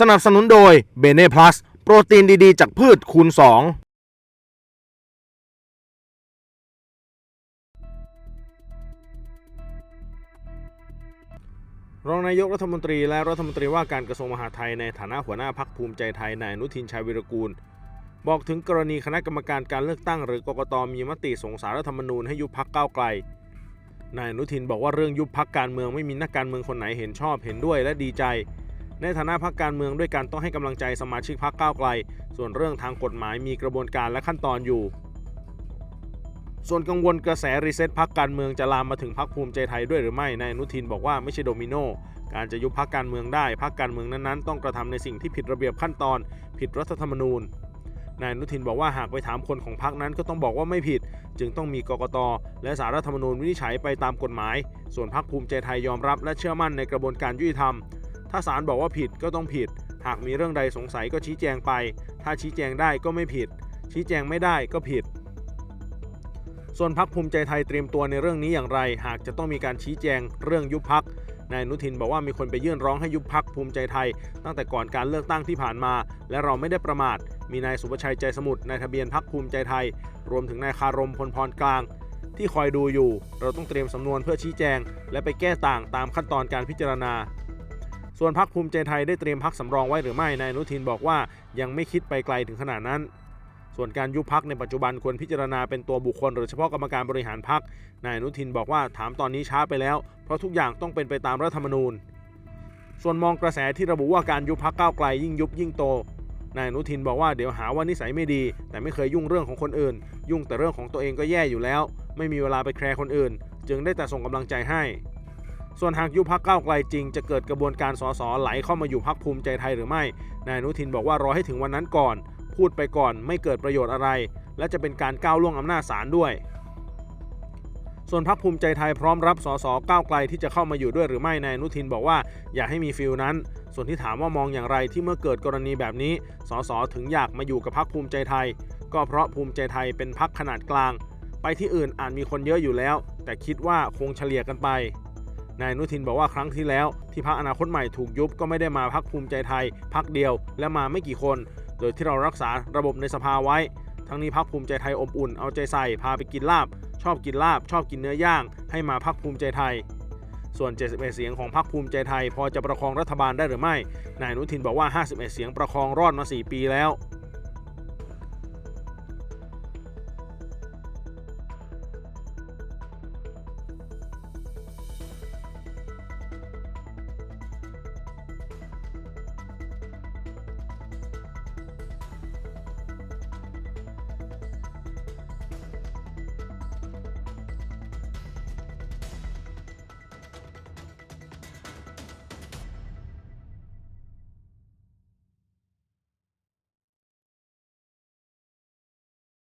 สนับสนุนโดยเบเน่พลัสโปรตีนดีๆ จากพืชคูณ 2รองนายกรัฐมนตรีและรัฐมนตรีว่าการกระทรวงมหาดไทยในฐานะหัวหน้าพักภูมิใจไทยนายอนุทินชาญวิรกูล บอกถึงกรณีคณะกรรมการการเลือกตั้งหรือกกตมีมติส่งสารรัฐธรรมนูญให้ยุบพักก้าวไกลนายอนุทินบอกว่าเรื่องยุบพักการเมืองไม่มีนักการเมืองคนไหนเห็นชอบเห็นด้วยและดีใจ ในฐานะพักการเมืองด้วยการต้องให้กำลังใจสมาชิกพักก้าวไกล ส่วนเรื่องทางกฎหมายมีกระบวนการและขั้นตอนอยู่ ส่วนกังวลกระแสรีเซ็ตพักการเมืองจะลามมาถึงพักภูมิใจไทยด้วยหรือไม่นายอนุทินบอกว่าไม่ใช่โดมิโนการจะยุบพักการเมืองได้พักการเมืองนั้นๆ ต้องกระทำในสิ่งที่ผิดระเบียบขั้นตอน ผิดรัฐธรรมนูญนายอนุทินบอกว่าหากไปถามคนของพรรคนั้นก็ต้องบอกว่าไม่ผิด จึงต้องมีกกต และสารรัฐธรรมนูญวินิจฉัยไปตามกฎหมาย ส่วนพรรคภูมิใจไทยยอมรับและเชื่อมั่นในกระบวนการยุติธรรม ถ้าศาลบอกว่าผิดก็ต้องผิด หากมีเรื่องใดสงสัยก็ชี้แจงไป ถ้าชี้แจงได้ก็ไม่ผิด ชี้แจงไม่ได้ก็ผิด ส่วนพรรคภูมิใจไทยเตรียมตัวในเรื่องนี้อย่างไร หากจะต้องมีการชี้แจงเรื่องยุบพักนายอนุทินบอกว่ามีคนไปยื่นร้องให้ยุบพักภูมิใจไทย ตั้งแต่ก่อนการเลือกตั้งที่ผ่านมา และเราไม่ได้ประมาท มีนายสุประชัยใจสมุทรนายทะเบียนพักภูมิใจไทย รวมถึงนายคารมพลพรกลาง ที่คอยดูอยู่ เราต้องเตรียมสำนวนเพื่อชี้แจง และไปแก้ต่างตามขั้นตอนการพิจารณา ส่วนพักภูมิใจไทยได้เตรียมพักสำรองไว้หรือไม่นายอนุทินบอกว่ายังไม่คิดไปไกลถึงขนาดนั้น ส่วนการยุบพักในปัจจุบันควรพิจารณาเป็นตัวบุคคลหรือเฉพาะกรรมการบริหารพักนายอนุทินบอกว่าถามตอนนี้ช้าไปแล้ว เพราะทุกอย่างต้องเป็นไปตามรัฐธรรมนูญ ส่วนมองกระแสที่ระบุว่าการยุบพักก้าวไกลยิ่งยุบยิ่งโตนายอนุทินบอกว่าเดี๋ยวหาว่านิสัยไม่ดี แต่ไม่เคยยุ่งเรื่องของคนอื่น ยุ่งแต่เรื่องของตัวเองก็แย่อยู่แล้ว ไม่มีเวลาไปแคร์คนอื่น จึงได้แต่ส่งกำลังใจให้ ส่วนหากยุบพักเก้าไกลจริงจะเกิดกระบวนการสสไหลเข้ามาอยู่พักภูมิใจไทยหรือไม่ นายอนุทินบอกว่ารอให้ถึงวันนั้นก่อน พูดไปก่อนไม่เกิดประโยชน์อะไร และจะเป็นการก้าวล่วงอำนาจศาลด้วย ส่วนพรรคภูมิใจไทยพร้อมรับสสก้าวไกลที่จะเข้ามาอยู่ด้วยหรือไม่นายอนุทินบอกว่าอย่าให้มีฟิลนั้น ส่วนที่ถามว่ามองอย่างไรที่เมื่อเกิดกรณีแบบนี้สสถึงอยากมาอยู่กับพรรคภูมิใจไทย ก็เพราะภูมิใจไทยเป็นพรรคขนาดกลาง ไปที่อื่นอาจมีคนเยอะอยู่แล้ว แต่คิดว่าคงเฉลี่ยกันไป นายนุทินบอกว่าครั้งที่แล้ว ที่พรรคอนาคตใหม่ถูกยุบก็ไม่ได้มาพรรคภูมิใจไทยพรรคเดียว และมาไม่กี่คน โดยที่เรารักษาระบบในสภาไว้ ทั้งนี้พรรคภูมิใจไทยอบอุ่นเอาใจใส่พาไปกินลาบ ชอบกินลาบ ชอบกินเนื้อย่าง ให้มาพรรคภูมิใจไทยส่วน 71 เสียงของพรรคภูมิใจไทย พอจะประคองรัฐบาลได้หรือไม่ นายนุทินบอกว่า 51 เสียงประคองรอดมา 4 ปีแล้ว